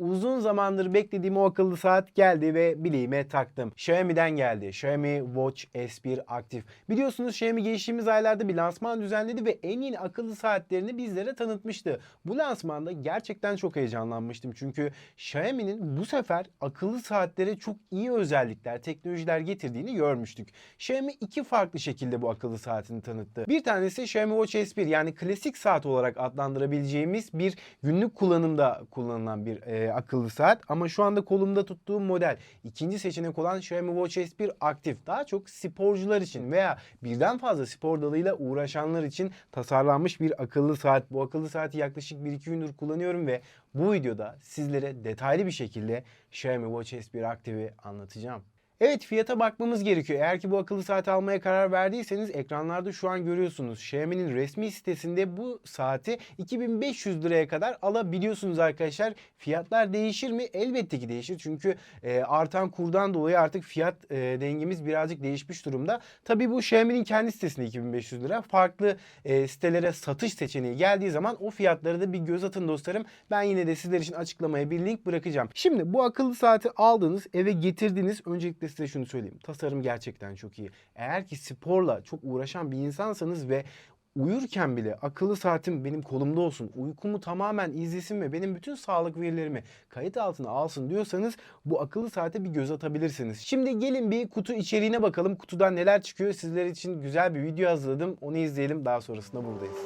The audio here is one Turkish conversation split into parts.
uzun zamandır beklediğim o akıllı saat geldi ve bileğime taktım. Xiaomi'den geldi. Xiaomi Watch S1 Active. Biliyorsunuz Xiaomi geçtiğimiz aylarda bir lansman düzenledi ve en yeni akıllı saatlerini bizlere tanıtmıştı. Bu lansmanda gerçekten çok heyecanlanmıştım. Çünkü Xiaomi'nin bu sefer akıllı saatlere çok iyi özellikler, teknolojiler getirdiğini görmüştük. Xiaomi iki farklı şekilde bu akıllı saatini tanıttı. Bir tanesi Xiaomi Watch S1 yani klasik saat olarak adlandırabileceğimiz bir günlük kullanımda kullanılan bir e, akıllı saat. Ama şu anda kolumda tuttuğum model ikinci seçenek olan Xiaomi Watch S1 Active daha çok sporcular için veya birden fazla spor dalıyla uğraşanlar için tasarlanmış bir akıllı saat. Bu akıllı saati yaklaşık 1-2 gündür kullanıyorum ve bu videoda sizlere detaylı bir şekilde Xiaomi Watch S1 Active'i anlatacağım. Evet fiyata bakmamız gerekiyor. Eğer ki bu akıllı saati almaya karar verdiyseniz ekranlarda şu an görüyorsunuz. Xiaomi'nin resmi sitesinde bu saati 2500 liraya kadar alabiliyorsunuz arkadaşlar. Fiyatlar değişir mi? Elbette ki değişir. Çünkü e, artan kurdan dolayı artık fiyat e, dengemiz birazcık değişmiş durumda. Tabii bu Xiaomi'nin kendi sitesinde 2500 lira. Farklı e, sitelere satış seçeneği geldiği zaman o fiyatları da bir göz atın dostlarım. Ben yine de sizler için açıklamaya bir link bırakacağım. Şimdi bu akıllı saati aldınız, eve getirdiniz. Öncelikle size şunu söyleyeyim. Tasarım gerçekten çok iyi. Eğer ki sporla çok uğraşan bir insansanız ve uyurken bile akıllı saatim benim kolumda olsun, uykumu tamamen izlesin ve benim bütün sağlık verilerimi kayıt altına alsın diyorsanız bu akıllı saate bir göz atabilirsiniz. Şimdi gelin bir kutu içeriğine bakalım. Kutudan neler çıkıyor? Sizler için güzel bir video hazırladım. Onu izleyelim. Daha sonrasında buradayız.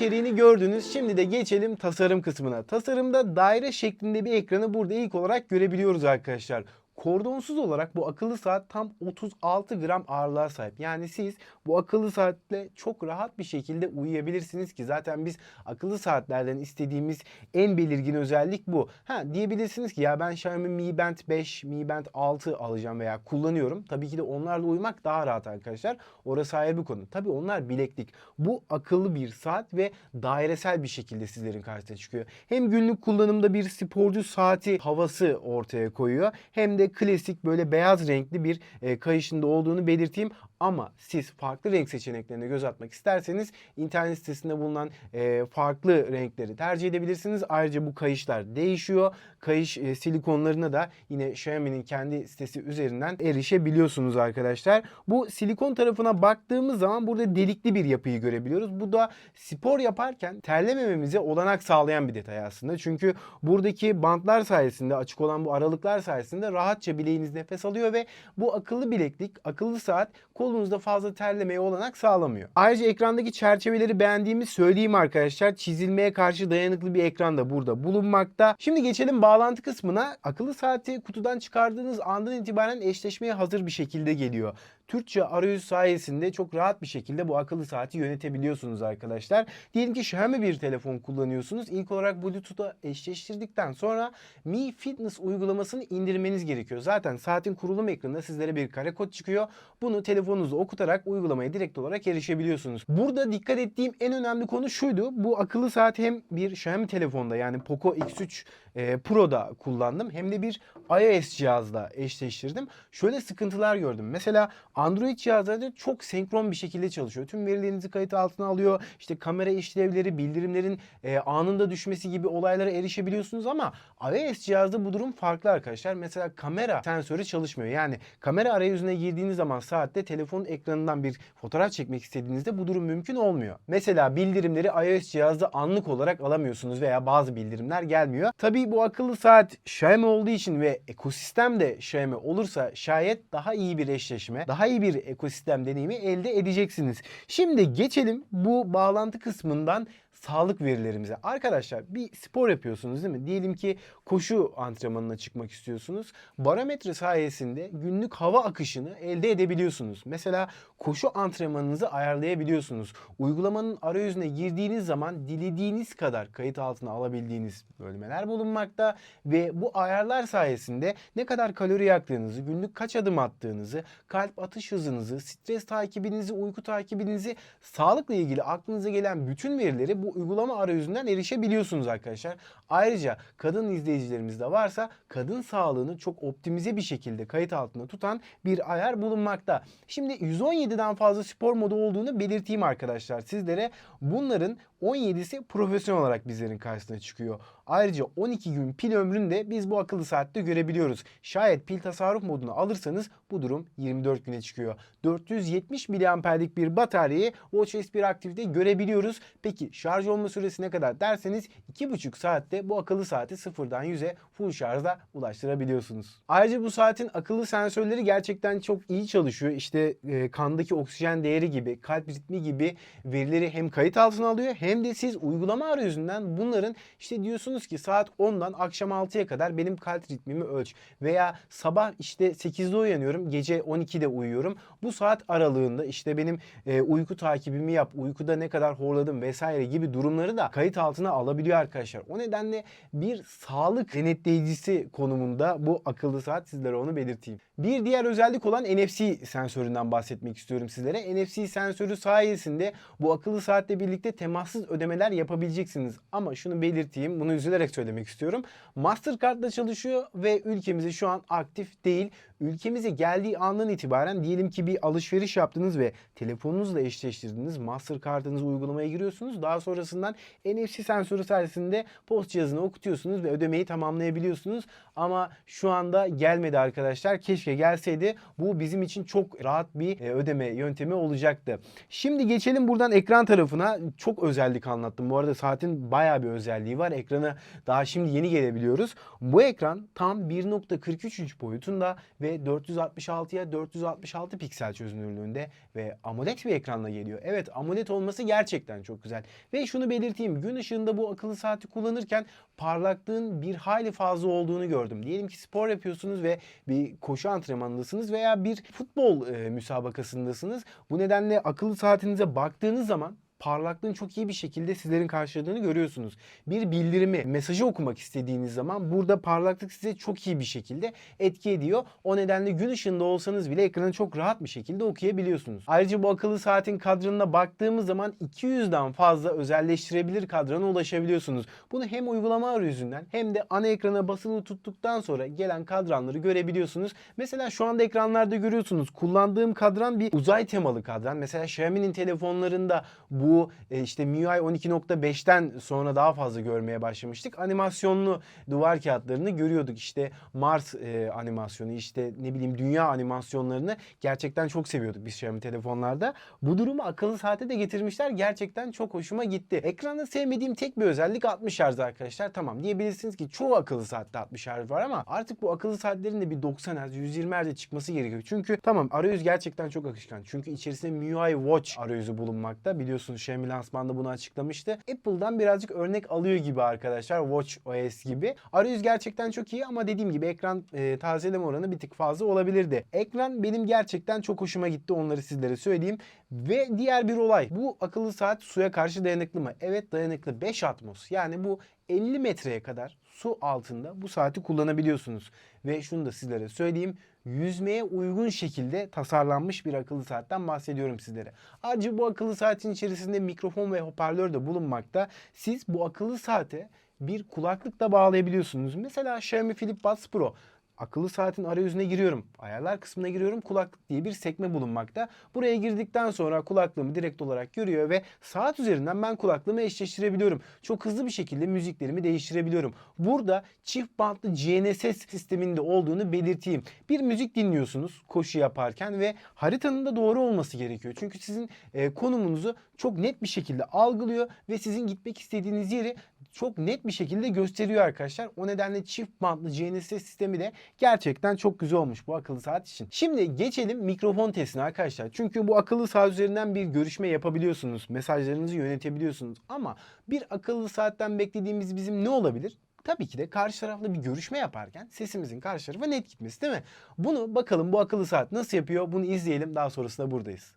İçeriğini gördünüz. Şimdi de geçelim tasarım kısmına. Tasarımda daire şeklinde bir ekranı burada ilk olarak görebiliyoruz arkadaşlar. Kordonsuz olarak bu akıllı saat tam 36 gram ağırlığa sahip. Yani siz bu akıllı saatle çok rahat bir şekilde uyuyabilirsiniz ki zaten biz akıllı saatlerden istediğimiz en belirgin özellik bu. Ha diyebilirsiniz ki ya ben Xiaomi Mi Band 5, Mi Band 6 alacağım veya kullanıyorum. Tabii ki de onlarla uyumak daha rahat arkadaşlar. Orası ayrı bir konu. Tabii onlar bileklik. Bu akıllı bir saat ve dairesel bir şekilde sizlerin karşısına çıkıyor. Hem günlük kullanımda bir sporcu saati havası ortaya koyuyor. Hem de klasik böyle beyaz renkli bir e, kayışında olduğunu belirteyim. Ama siz farklı renk seçeneklerine göz atmak isterseniz internet sitesinde bulunan e, farklı renkleri tercih edebilirsiniz. Ayrıca bu kayışlar değişiyor. Kayış e, silikonlarına da yine Xiaomi'nin kendi sitesi üzerinden erişebiliyorsunuz arkadaşlar. Bu silikon tarafına baktığımız zaman burada delikli bir yapıyı görebiliyoruz. Bu da spor yaparken terlemememize olanak sağlayan bir detay aslında. Çünkü buradaki bantlar sayesinde açık olan bu aralıklar sayesinde rahatça bileğiniz nefes alıyor ve bu akıllı bileklik, akıllı saat kolunuzda fazla terlemeye olanak sağlamıyor. Ayrıca ekrandaki çerçeveleri beğendiğimi söyleyeyim arkadaşlar. Çizilmeye karşı dayanıklı bir ekran da burada bulunmakta. Şimdi geçelim bağlantı kısmına. Akıllı saati kutudan çıkardığınız andan itibaren eşleşmeye hazır bir şekilde geliyor. Türkçe arayüz sayesinde çok rahat bir şekilde bu akıllı saati yönetebiliyorsunuz arkadaşlar. Diyelim ki Xiaomi bir telefon kullanıyorsunuz. İlk olarak Bluetooth'a eşleştirdikten sonra Mi Fitness uygulamasını indirmeniz gerekiyor. Zaten saatin kurulum ekranında sizlere bir kare kod çıkıyor. Bunu telefonunuzu okutarak uygulamaya direkt olarak erişebiliyorsunuz. Burada dikkat ettiğim en önemli konu şuydu. Bu akıllı saat hem bir Xiaomi telefonda yani Poco X3 e, Pro'da kullandım hem de bir iOS cihazla eşleştirdim. Şöyle sıkıntılar gördüm. Mesela Android cihazlarda çok senkron bir şekilde çalışıyor. Tüm verilerinizi kayıt altına alıyor. İşte kamera işlevleri, bildirimlerin e, anında düşmesi gibi olaylara erişebiliyorsunuz ama iOS cihazda bu durum farklı arkadaşlar. Mesela kamera sensörü çalışmıyor. Yani kamera arayüzüne girdiğiniz zaman saatte telefonun ekranından bir fotoğraf çekmek istediğinizde bu durum mümkün olmuyor. Mesela bildirimleri iOS cihazda anlık olarak alamıyorsunuz veya bazı bildirimler gelmiyor. Tabii bu akıllı saat Xiaomi olduğu için ve ekosistem de Xiaomi olursa şayet daha iyi bir eşleşme, daha iyi bir ekosistem deneyimi elde edeceksiniz. Şimdi geçelim bu bağlantı kısmından sağlık verilerimize. Arkadaşlar bir spor yapıyorsunuz değil mi? Diyelim ki koşu antrenmanına çıkmak istiyorsunuz. Barometre sayesinde günlük hava akışını elde edebiliyorsunuz. Mesela koşu antrenmanınızı ayarlayabiliyorsunuz. Uygulamanın arayüzüne girdiğiniz zaman dilediğiniz kadar kayıt altına alabildiğiniz bölmeler bulunmakta ve bu ayarlar sayesinde ne kadar kalori yaktığınızı, günlük kaç adım attığınızı, kalp atış hızınızı, stres takibinizi, uyku takibinizi, sağlıkla ilgili aklınıza gelen bütün verileri bu uygulama arayüzünden erişebiliyorsunuz arkadaşlar. Ayrıca kadın izleyicilerimiz de varsa kadın sağlığını çok optimize bir şekilde kayıt altında tutan bir ayar bulunmakta. Şimdi 117'den fazla spor modu olduğunu belirteyim arkadaşlar sizlere. Bunların 17'si profesyonel olarak bizlerin karşısına çıkıyor. Ayrıca 12 gün pil ömrünü de biz bu akıllı saatte görebiliyoruz. Şayet pil tasarruf modunu alırsanız bu durum 24 güne çıkıyor. 470 miliamperlik bir bataryayı Watch S1 aktifte görebiliyoruz. Peki şarj olma süresi ne kadar derseniz 2,5 saatte bu akıllı saati sıfırdan 100'e full şarjda ulaştırabiliyorsunuz. Ayrıca bu saatin akıllı sensörleri gerçekten çok iyi çalışıyor. İşte e, kandaki oksijen değeri gibi, kalp ritmi gibi verileri hem kayıt altına alıyor hem de siz uygulama arayüzünden bunların işte diyorsunuz ki saat 10'dan akşam 6'ya kadar benim kalp ritmimi ölç veya sabah işte 8'de uyanıyorum, gece 12'de uyuyorum. Bu saat aralığında işte benim e, uyku takibimi yap, uykuda ne kadar horladım vesaire gibi durumları da kayıt altına alabiliyor arkadaşlar. O nedenle bir sağlık denetleyicisi konumunda bu akıllı saat sizlere onu belirteyim. Bir diğer özellik olan NFC sensöründen bahsetmek istiyorum sizlere. NFC sensörü sayesinde bu akıllı saatle birlikte temassız ödemeler yapabileceksiniz. Ama şunu belirteyim, bunu üzülerek söylemek istiyorum. Mastercard'la çalışıyor ve ülkemize şu an aktif değil. Ülkemize geldiği andan itibaren diyelim ki bir alışveriş yaptınız ve telefonunuzla eşleştirdiniz. Mastercard'ınızı uygulamaya giriyorsunuz. Daha sonrasından NFC sensörü sayesinde post cihazına okutuyorsunuz ve ödemeyi tamamlayabiliyorsunuz. Ama şu anda gelmedi arkadaşlar. Keşke gelseydi. Bu bizim için çok rahat bir e, ödeme yöntemi olacaktı. Şimdi geçelim buradan ekran tarafına. Çok özellik anlattım. Bu arada saatin bayağı bir özelliği var. Ekrana daha şimdi yeni gelebiliyoruz. Bu ekran tam 1.43 inç boyutunda ve 466'ya 466 piksel çözünürlüğünde ve AMOLED bir ekranla geliyor. Evet AMOLED olması gerçekten çok güzel. Ve şunu belirteyim. Gün ışığında bu akıllı saati kullanırken parlaklığın bir hayli fazla olduğunu gördüm. Diyelim ki spor yapıyorsunuz ve bir koşu antrenmanındasınız veya bir futbol e, müsabakasındasınız. Bu nedenle akıllı saatinize baktığınız zaman parlaklığın çok iyi bir şekilde sizlerin karşıladığını görüyorsunuz. Bir bildirimi, mesajı okumak istediğiniz zaman burada parlaklık size çok iyi bir şekilde etki ediyor. O nedenle gün ışığında olsanız bile ekranı çok rahat bir şekilde okuyabiliyorsunuz. Ayrıca bu akıllı saatin kadranına baktığımız zaman 200'den fazla özelleştirebilir kadrana ulaşabiliyorsunuz. Bunu hem uygulama arayüzünden hem de ana ekrana basılı tuttuktan sonra gelen kadranları görebiliyorsunuz. Mesela şu anda ekranlarda görüyorsunuz. Kullandığım kadran bir uzay temalı kadran. Mesela Xiaomi'nin telefonlarında bu bu e, işte MIUI 12.5'ten sonra daha fazla görmeye başlamıştık. Animasyonlu duvar kağıtlarını görüyorduk. İşte Mars e, animasyonu, işte ne bileyim dünya animasyonlarını gerçekten çok seviyorduk biz Xiaomi telefonlarda. Bu durumu akıllı saate de getirmişler. Gerçekten çok hoşuma gitti. Ekranda sevmediğim tek bir özellik 60 Hz arkadaşlar. Tamam diyebilirsiniz ki çoğu akıllı saatte 60 Hz var ama artık bu akıllı saatlerin de bir 90 Hz, 120 Hz çıkması gerekiyor. Çünkü tamam arayüz gerçekten çok akışkan. Çünkü içerisinde MIUI Watch arayüzü bulunmakta. Biliyorsunuz Xiaomi lansmanda bunu açıklamıştı. Apple'dan birazcık örnek alıyor gibi arkadaşlar. Watch OS gibi. Arayüz gerçekten çok iyi ama dediğim gibi ekran e, tazeleme oranı bir tık fazla olabilirdi. Ekran benim gerçekten çok hoşuma gitti. Onları sizlere söyleyeyim. Ve diğer bir olay. Bu akıllı saat suya karşı dayanıklı mı? Evet dayanıklı. 5 atmos. Yani bu 50 metreye kadar su altında bu saati kullanabiliyorsunuz. Ve şunu da sizlere söyleyeyim. Yüzmeye uygun şekilde tasarlanmış bir akıllı saatten bahsediyorum sizlere. Ayrıca bu akıllı saatin içerisinde mikrofon ve hoparlör de bulunmakta. Siz bu akıllı saate bir kulaklık da bağlayabiliyorsunuz. Mesela Xiaomi Flip Buds Pro akıllı saatin arayüzüne giriyorum. Ayarlar kısmına giriyorum. Kulaklık diye bir sekme bulunmakta. Buraya girdikten sonra kulaklığımı direkt olarak görüyor ve saat üzerinden ben kulaklığımı eşleştirebiliyorum. Çok hızlı bir şekilde müziklerimi değiştirebiliyorum. Burada çift bantlı GNSS sisteminde olduğunu belirteyim. Bir müzik dinliyorsunuz koşu yaparken ve haritanın da doğru olması gerekiyor. Çünkü sizin e, konumunuzu çok net bir şekilde algılıyor ve sizin gitmek istediğiniz yeri çok net bir şekilde gösteriyor arkadaşlar. O nedenle çift bantlı GNSS sistemi de gerçekten çok güzel olmuş bu akıllı saat için. Şimdi geçelim mikrofon testine arkadaşlar. Çünkü bu akıllı saat üzerinden bir görüşme yapabiliyorsunuz. Mesajlarınızı yönetebiliyorsunuz. Ama bir akıllı saatten beklediğimiz bizim ne olabilir? Tabii ki de karşı tarafla bir görüşme yaparken sesimizin karşı tarafa net gitmesi değil mi? Bunu bakalım bu akıllı saat nasıl yapıyor? Bunu izleyelim. Daha sonrasında buradayız.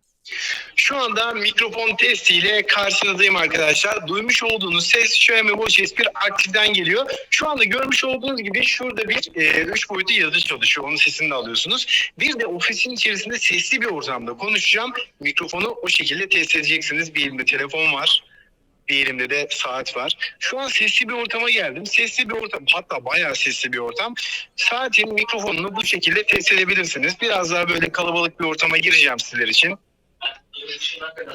Şu anda mikrofon testiyle karşınızdayım arkadaşlar. Duymuş olduğunuz ses Xiaomi Watch S1 aktiften geliyor. Şu anda görmüş olduğunuz gibi şurada bir 3 boyutlu yazı çalışıyor. Onun sesini de alıyorsunuz. Bir de ofisin içerisinde sesli bir ortamda konuşacağım. Mikrofonu o şekilde test edeceksiniz. Bir elimde telefon var. Bir elimde de saat var. Şu an sesli bir ortama geldim. Sesli bir ortam hatta bayağı sesli bir ortam. Saatin mikrofonunu bu şekilde test edebilirsiniz. Biraz daha böyle kalabalık bir ortama gireceğim sizler için.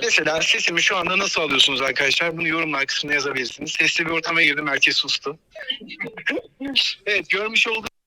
Mesela sesimi şu anda nasıl alıyorsunuz arkadaşlar? Bunu yorumlar kısmına yazabilirsiniz. Sesli bir ortama girdim. Herkes sustu. evet görmüş olduğunuz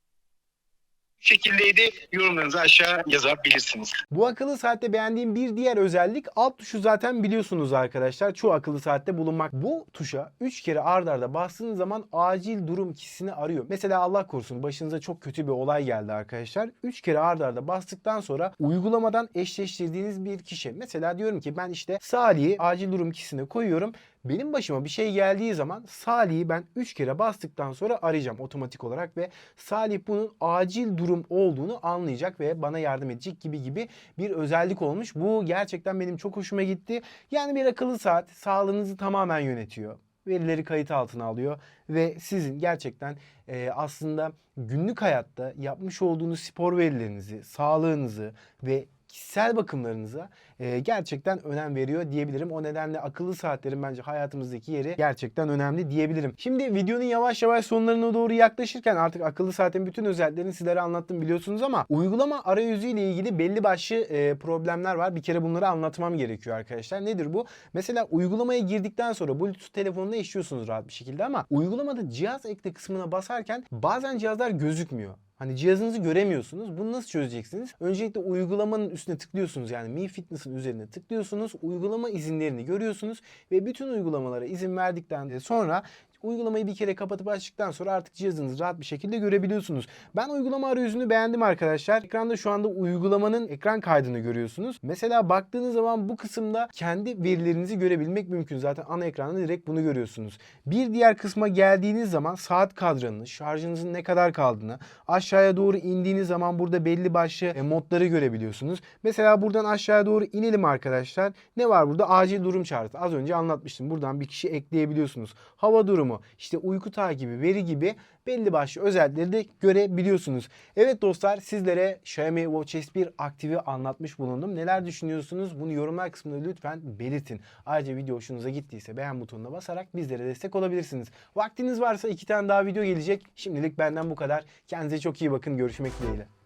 şekildeydi. Yorumlarınızı aşağı yazabilirsiniz. Bu akıllı saatte beğendiğim bir diğer özellik alt tuşu zaten biliyorsunuz arkadaşlar. Çoğu akıllı saatte bulunmak. Bu tuşa 3 kere ard arda bastığınız zaman acil durum kişisini arıyor. Mesela Allah korusun başınıza çok kötü bir olay geldi arkadaşlar. 3 kere ard arda bastıktan sonra uygulamadan eşleştirdiğiniz bir kişi. Mesela diyorum ki ben işte Salih'i acil durum kişisine koyuyorum. Benim başıma bir şey geldiği zaman Salih'i ben 3 kere bastıktan sonra arayacağım otomatik olarak ve Salih bunun acil durum olduğunu anlayacak ve bana yardım edecek gibi gibi bir özellik olmuş. Bu gerçekten benim çok hoşuma gitti. Yani bir akıllı saat sağlığınızı tamamen yönetiyor. Verileri kayıt altına alıyor ve sizin gerçekten e, aslında günlük hayatta yapmış olduğunuz spor verilerinizi, sağlığınızı ve kişisel bakımlarınıza e, gerçekten önem veriyor diyebilirim. O nedenle akıllı saatlerin bence hayatımızdaki yeri gerçekten önemli diyebilirim. Şimdi videonun yavaş yavaş sonlarına doğru yaklaşırken artık akıllı saatin bütün özelliklerini sizlere anlattım biliyorsunuz ama uygulama arayüzü ile ilgili belli başlı e, problemler var. Bir kere bunları anlatmam gerekiyor arkadaşlar. Nedir bu? Mesela uygulamaya girdikten sonra Bluetooth telefonuna işliyorsunuz rahat bir şekilde ama uygulamada cihaz ekle kısmına basarken bazen cihazlar gözükmüyor. Hani cihazınızı göremiyorsunuz. Bunu nasıl çözeceksiniz? Öncelikle uygulamanın üstüne tıklıyorsunuz. Yani Mi Fitness'ın üzerine tıklıyorsunuz. Uygulama izinlerini görüyorsunuz ve bütün uygulamalara izin verdikten sonra uygulamayı bir kere kapatıp açtıktan sonra artık cihazınızı rahat bir şekilde görebiliyorsunuz. Ben uygulama arayüzünü beğendim arkadaşlar. Ekranda şu anda uygulamanın ekran kaydını görüyorsunuz. Mesela baktığınız zaman bu kısımda kendi verilerinizi görebilmek mümkün. Zaten ana ekranda direkt bunu görüyorsunuz. Bir diğer kısma geldiğiniz zaman saat kadranını, şarjınızın ne kadar kaldığını, aşağıya doğru indiğiniz zaman burada belli başlı e, modları görebiliyorsunuz. Mesela buradan aşağıya doğru inelim arkadaşlar. Ne var burada? Acil durum çağrısı. Az önce anlatmıştım. Buradan bir kişi ekleyebiliyorsunuz. Hava durumu, işte uyku takibi, veri gibi belli başlı özellikleri de görebiliyorsunuz. Evet dostlar sizlere Xiaomi Watch S1 aktifi anlatmış bulundum. Neler düşünüyorsunuz? Bunu yorumlar kısmında lütfen belirtin. Ayrıca video hoşunuza gittiyse beğen butonuna basarak bizlere destek olabilirsiniz. Vaktiniz varsa iki tane daha video gelecek. Şimdilik benden bu kadar. Kendinize çok iyi bakın. Görüşmek dileğiyle.